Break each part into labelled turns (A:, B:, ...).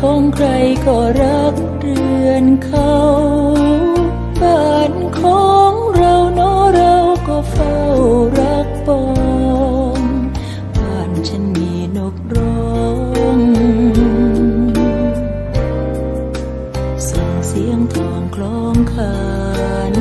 A: ของใครก็รักเรือนเขาบ้านของเราเนอะเราก็เฝ้ารักปองบ้านฉันมีนกร้องส่งเสียงทองคล้องคัน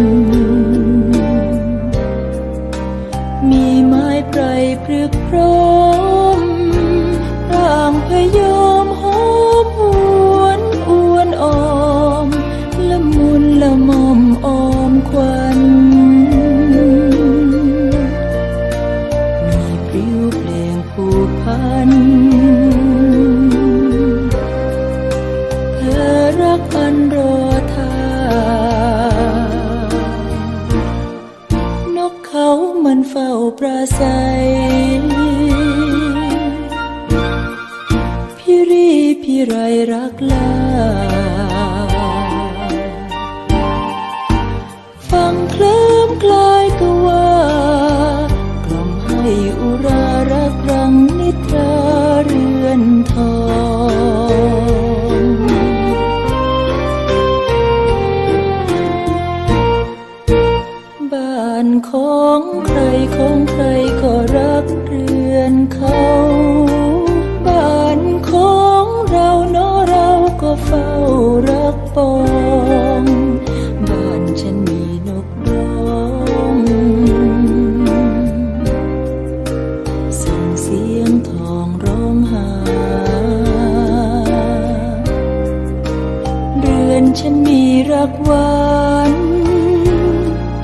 A: พี่รีพี่ไรรักลาฟังเคลิ้มคลายก็ว่ากล่อมให้อุรารักรังนิทราเรือนทองบ้านของใครของ องร้องหา เรือนฉันมีรักหวาน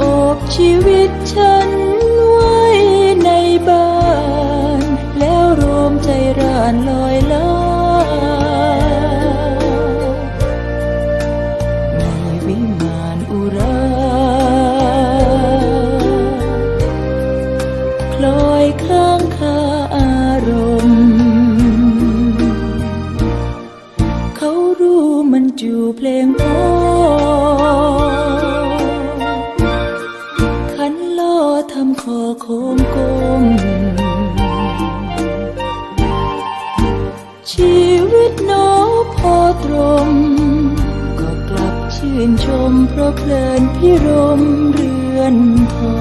A: อบชีวิตฉันไว้ในบ้าน แล้วรวมใจร่านลอยลามีวิมานอุราคลอยข้างคาอารมณ์ จูเพลงพอขันล่อทำคอโค้งกลมชีวิตน้อพอตรง ก็กลับชื่นชมเพราะเพลินพิรมเรือนทอง